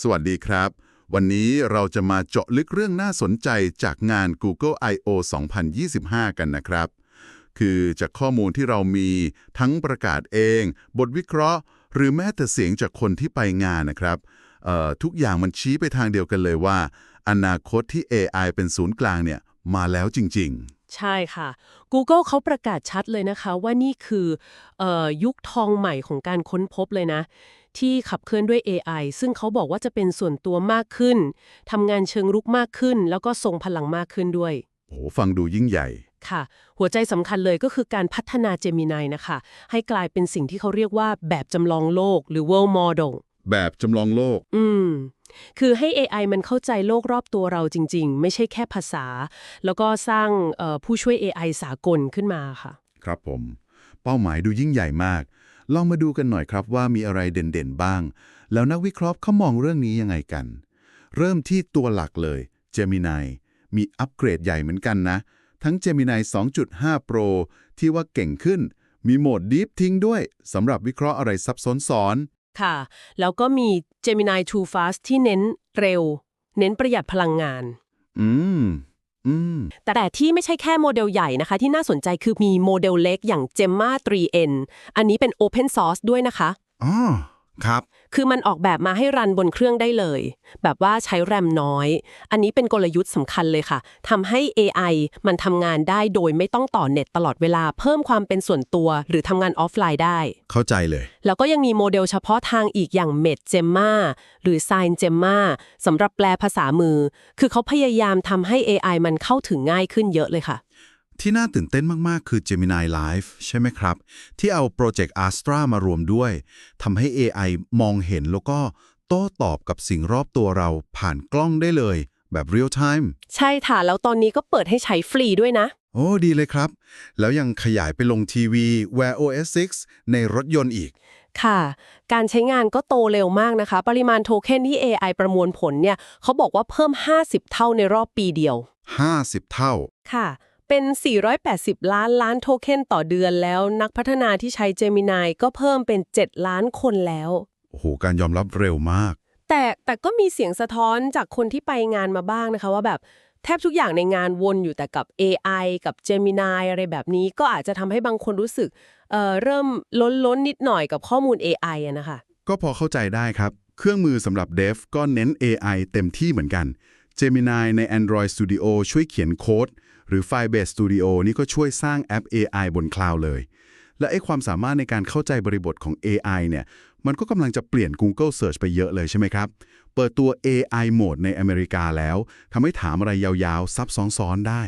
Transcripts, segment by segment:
สวัสดีครับ วันนี้เราจะมาเจาะลึกเรื่องน่าสนใจจากงาน Google I/O 2025 กันนะครับ คือจากข้อมูลที่เรามีทั้งประกาศเอง บทวิเคราะห์ หรือแม้แต่เสียงจากคนที่ไปงานนะครับทุกอย่างมันชี้ไปทางเดียวกันเลยว่า อนาคตที่ AI เป็นศูนย์กลางเนี่ยมาแล้วจริง ๆ ใช่ค่ะ Google เขาประกาศชัดเลยนะคะว่านี่คือออยุคทองใหม่ของการค้นพบเลยนะ ที่ขับเคลื่อนด้วย AI ซึ่งเขาบอกว่าจะเป็นส่วนตัวมากขึ้นทำงานเชิงรุกมากขึ้น แล้วก็ทรงพลังมากขึ้นด้วยๆโอ้โหฟังดูยิ่งใหญ่ ค่ะ หัวใจสำคัญเลยก็คือการพัฒนา Gemini นะคะ ให้กลายเป็นสิ่งที่เขาเรียกว่าแบบจำลองโลกหรือ world model แบบจำลองโลก อืม คือให้ AI มันเข้าใจโลกรอบตัวเราจริง ๆ ไม่ใช่แค่ภาษา แล้วก็สร้างเอ่อผู้ช่วย AI สากลขึ้นมาค่ะ ครับผม เป้าหมายดูยิ่งใหญ่มาก ลองมาดูกันหน่อยครับว่ามีอะไรเด่นๆบ้าง แล้วนักวิเคราะห์เขามองเรื่องนี้ยังไงกัน เริ่มที่ตัวหลักเลย Gemini มีอัปเกรดใหญ่เหมือนกันนะ ทั้ง Gemini 2.5 Pro ที่ว่าเก่งขึ้น มีโหมด Deep ทิ้งด้วยสำหรับวิเคราะห์อะไรซับซ้อนค่ะ แล้วก็มี Gemini Too Fast ที่เน้นเร็ว เน้นประหยัดพลังงานๆอืม อืมแต่แต่ที่ไม่ใช่แค่โมเดลใหญ่นะคะ ที่น่าสนใจคือมีโมเดลเล็กอย่าง Gemma 3n อันนี้เป็น Open Source ด้วยนะคะ อ๋อ ครับ คือมันออกแบบมาให้รันบนเครื่องได้เลย แบบว่าใช้แรมน้อย อันนี้เป็นกลยุทธ์สำคัญเลยค่ะทำให้ AI มันทำงานได้โดยไม่ต้องต่อเน็ตตลอดเวลาเพิ่มความเป็นส่วนตัว หรือทำงานออฟไลน์ได้ เข้าใจเลย แล้วก็ยังมีโมเดลเฉพาะทางอีกอย่าง Med Gemma หรือ Sign Gemma สำหรับแปลภาษามือ คือเขาพยายามทำให้ AI มันเข้าถึงง่ายขึ้นเยอะเลยค่ะ ที่น่าตื่นเต้นมาก ๆ คือ Gemini Live ใช่ไหมครับ ที่เอาโปรเจกต์ Astra มารวมด้วยทำให้ AI มองเห็นแล้วก็โต้ตอบกับสิ่งรอบตัวเราผ่านกล้องได้เลย แบบ real time ใช่ค่ะ แล้วตอนนี้ก็เปิดให้ใช้ฟรีด้วยนะ โอ้ดีเลยครับ แล้วยังขยายไปลงทีวี Wear OS 6 ในรถยนต์อีกค่ะ การใช้งานก็โตเร็วมากนะคะ ปริมาณโทเค็นที่ AI ประมวลผลเนี่ยเขาบอกว่าเพิ่ม 50 เท่าในรอบปีเดียว 50 เท่าค่ะ เป็น 480 ล้านล้านโทเค็นต่อเดือนแล้วนักพัฒนาที่ใช้ Gemini ก็เพิ่มเป็น 7 ล้านคนแล้ว โอ้โห การยอมรับเร็วมาก แต่แต่ก็มีเสียงสะท้อนจากคนที่ไปงานมาบ้างนะคะว่าแบบแทบทุกอย่างในงานวนอยู่แต่กับ AI กับ Gemini อะไรแบบนี้ก็อาจจะทำให้บางคนรู้สึกเอ่อเริ่มล้นล้นๆนิดหน่อยกับข้อมูล AI อะนะคะ ก็พอเข้าใจได้ครับ เครื่องมือสำหรับ Dev ก็เน้น AI เต็มที่เหมือนกัน Gemini ใน Android Studio ช่วยเขียนโค้ด หรือ Firebase Studio นี่ก็ช่วยสร้างแอป AI บนคลาวด์เลย และไอ้ความสามารถในการเข้าใจบริบทของ AI เนี่ย มันก็กำลังจะเปลี่ยน Google Search ไปเยอะเลยใช่ไหมครับ เปิดตัว AI Mode ในอเมริกาแล้วทำให้ถามอะไรยาวๆ ซับซ้อนๆได้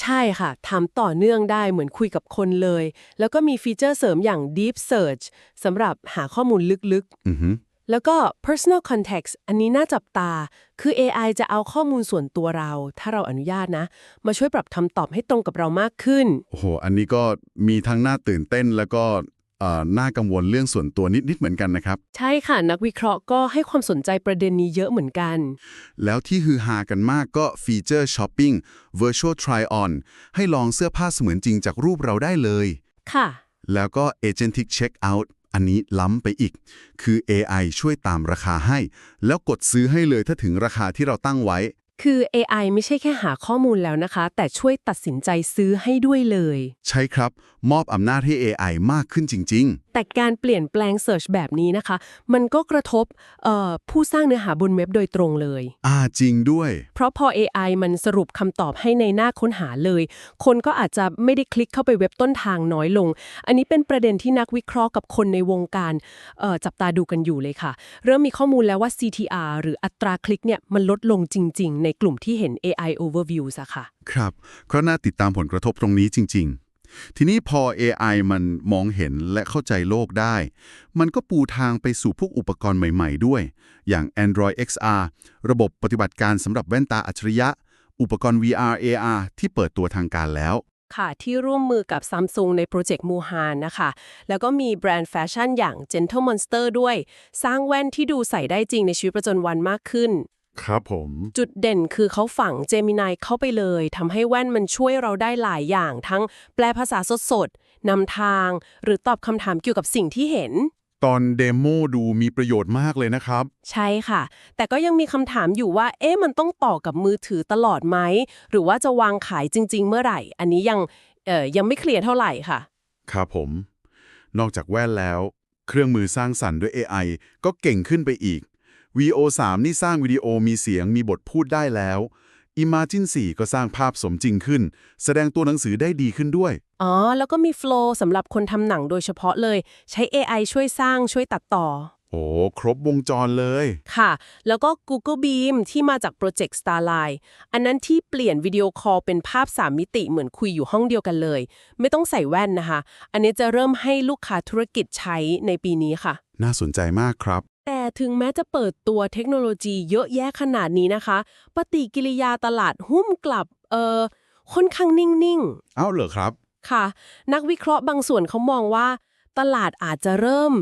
ใช่ค่ะทำต่อเนื่องได้เหมือนคุยกับคนเลย แล้วก็มีฟีเจอร์เสริมอย่าง Deep Search สำหรับหาข้อมูลลึกอือฮึๆ แล้วก็ Personal Context อันนี้น่าจับตา คือ AI จะเอาข้อมูลส่วนตัวเรา ถ้าเราอนุญาตนะ มาช่วยปรับคำตอบให้ตรงกับเรามากขึ้น โอ้โห อันนี้ก็มีทั้งน่าตื่นเต้นแล้วก็เอ่อน่ากังวลเรื่องส่วนตัวนิด ๆ เหมือนกันนะครับ ใช่ค่ะ นักวิเคราะห์ก็ให้ความสนใจประเด็นนี้เยอะเหมือนกัน แล้วที่ฮือฮากันมากก็ฟีเจอร์ช้อปปิ้ง Virtual Try On ให้ลองเสื้อผ้าเสมือนจริงจากรูปเราได้เลย ค่ะ แล้วก็ Agentic Checkout อันนี้ล้ำไปอีก คือ AI ช่วยตามราคาให้ แล้วกดซื้อให้เลยถ้าถึงราคาที่เราตั้งไว้ คือ AI ไม่ใช่แค่หาข้อมูลแล้วนะคะ แต่ช่วยตัดสินใจซื้อให้ด้วยเลย ใช่ครับ มอบอำนาจให้ AI มากขึ้นจริง แต่การเปลี่ยนแปลง Search แบบนี้นะคะ มันก็กระทบเอ่อผู้สร้างเนื้อหาบนเว็บโดยตรงเลยๆอ่าจริงด้วย เพราะพอ AI มันสรุปคำตอบให้ในหน้าค้นหาเลย คนก็อาจจะไม่ได้คลิกเข้าไปเว็บต้นทางน้อยลง อันนี้เป็นประเด็นที่นักวิเคราะห์กับคนในวงการเอ่อจับตาดูกันอยู่เลยค่ะ เริ่มมีข้อมูลแล้วว่า CTR หรืออัตราคลิกเนี่ยมันลดลงจริง ๆ ในกลุ่มที่เห็น AI overviews อะค่ะ ครับก็น่าติดตามผลกระทบตรงนี้จริง ๆ ทีนี้พอ AI มันมองเห็นและเข้าใจโลกได้ มันก็ปูทางไปสู่พวกอุปกรณ์ใหม่ๆด้วย อย่าง Android XR ระบบปฏิบัติการสำหรับแว่นตาอัจฉริยะ อุปกรณ์ VR AR ที่เปิดตัวทางการแล้ว ค่ะ ที่ร่วมมือกับ Samsung ในโปรเจกต์มูฮานนะคะ แล้วก็มีแบรนด์แฟชั่นอย่าง Gentle Monster ด้วย สร้างแว่นที่ดูใส่ได้จริงในชีวิตประจำวันมากขึ้น ครับผม จุดเด่นคือเขาฝัง Gemini เข้าไปเลยทำให้แว่นมันช่วยเราได้หลายอย่าง ทั้งแปลภาษาสดๆนำทาง หรือตอบคำถามเกี่ยวกับสิ่งที่เห็น ตอนเดโมดูมีประโยชน์มากเลยนะครับ ใช่ค่ะ แต่ก็ยังมีคำถามอยู่ว่า เอ๊ะมันต้องต่อกับมือถือตลอดไหม หรือว่าจะวางขายจริง ๆ เมื่อไหร่ อันนี้ยังเอ่อยังไม่เคลียร์เท่าไหร่ค่ะ ครับผม นอกจากแว่นแล้ว เครื่องมือสร้างสรรค์ด้วย AI ก็เก่งขึ้นไปอีก VO3 นี่สร้างวิดีโอมีเสียงมีบทพูดได้แล้ว Imagine 4 ก็สร้างภาพสมจริงขึ้น แสดงตัวหนังสือได้ดีขึ้นด้วย อ๋อ แล้วก็มี Flow สำหรับคนทำหนังโดยเฉพาะเลย ใช้ AI ช่วยสร้างช่วยตัดต่อ โอ้ ครบวงจรเลย ค่ะ แล้วก็ Google Beam ที่มาจากโปรเจกต์ Starline อันนั้นที่เปลี่ยนวิดีโอคอลเป็นภาพ 3 มิติเหมือนคุยอยู่ห้องเดียวกันเลย ไม่ต้องใส่แว่นนะคะ อันนี้จะเริ่มให้ลูกค้าธุรกิจใช้ในปีนี้ค่ะ น่าสนใจมากครับ แต่ถึงแม้จะเปิดตัวเทคโนโลยีเยอะแยะขนาดนี้นะคะ ปฏิกิริยาตลาดหุ้มกลับเออค่อนข้างนิ่งเอ้าเหรอครับๆค่ะ นักวิเคราะห์บางส่วนเขามองว่า ตลาดอาจจะเริ่ม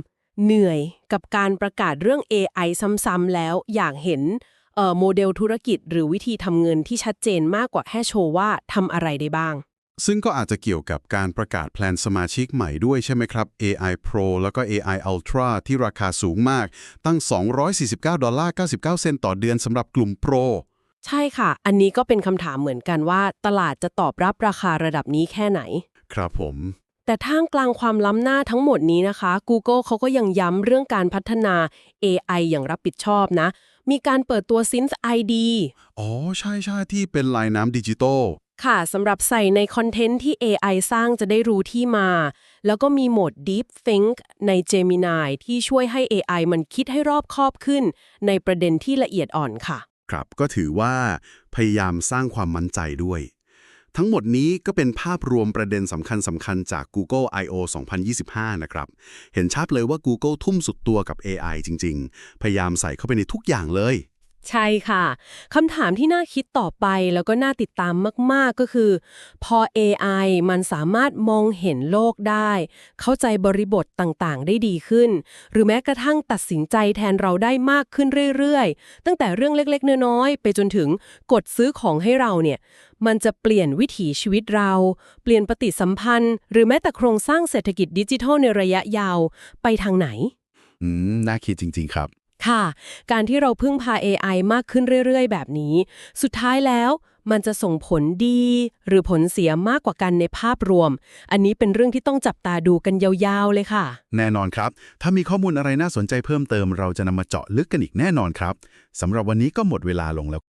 เหนื่อยกับการประกาศเรื่อง AI ซ้ำๆแล้วอยากเห็นเอ่อโมเดลธุรกิจหรือวิธีทำเงินที่ชัดเจนมากกว่าแค่โชว์ว่าทำอะไรได้บ้าง ซึ่งก็อาจจะเกี่ยวกับการประกาศแพลนสมาชิกใหม่ด้วยใช่ไหมครับ AI Pro แล้วก็ AI Ultra ที่ราคาสูงมากตั้ง 249 ดอลลาร์99 เซนต์ต่อเดือนสำหรับกลุ่ม Pro ใช่ค่ะ อันนี้ก็เป็นคำถามเหมือนกันว่า ตลาดจะตอบรับราคาระดับนี้แค่ไหน ครับผม แต่ท่ามกลางความล้ำหน้าทั้งหมดนี้นะคะ Google เขาก็ยังย้ำเรื่องการพัฒนา AI อย่างรับผิดชอบนะ มีการเปิดตัว Synth ID อ๋อ ใช่ใช่ที่เป็นลายน้ำดิจิตอล ค่ะสำหรับใส่ในคอนเทนต์ที่ AI สร้างจะได้รู้ที่มา แล้วก็มีโหมด Deep Think ใน Gemini ที่ช่วยให้ AI มันคิดให้รอบคอบขึ้น ในประเด็นที่ละเอียดอ่อนค่ะ ครับก็ถือว่าพยายามสร้างความมั่นใจด้วย ทั้งหมดนี้ก็เป็นภาพรวมประเด็นสำคัญสำคัญจาก Google I.O. 2025 นะครับ เห็นชัดเลยว่า Google ทุ่มสุดตัวกับ AI จริง ๆ พยายามใส่เข้าไปในทุกอย่างเลย ใช่ค่ะคำถามที่น่าคิดต่อไปแล้วก็น่าติดตามมาก ๆ ก็คือ พอ AI มันสามารถมองเห็นโลกได้ เข้าใจบริบทต่าง ๆ ได้ดีขึ้น หรือแม้กระทั่งตัดสินใจแทนเราได้มากขึ้นเรื่อย ๆ ตั้งแต่เรื่องเล็ก ๆ น้อย ๆ ไปจนถึงกดซื้อของให้เราเนี่ย มันจะเปลี่ยนวิถีชีวิตเรา เปลี่ยนปฏิสัมพันธ์ หรือแม้แต่โครงสร้างเศรษฐกิจดิจิทัลในระยะยาวไปทางไหน อืม น่าคิดจริง ๆ ครับ ค่ะ การที่เราพึ่งพา AI มากขึ้นเรื่อย ๆ แบบนี้ สุดท้ายแล้วมันจะส่งผลดี หรือผลเสียมากกว่ากันในภาพรวม อันนี้เป็นเรื่องที่ต้องจับตาดูกันยาวๆเลยค่ะ แน่นอนครับ ถ้ามีข้อมูลอะไรน่าสนใจเพิ่มเติม เราจะนำมาเจาะลึกกันอีกแน่นอนครับสำหรับวันนี้ก็หมดเวลาลงแล้ว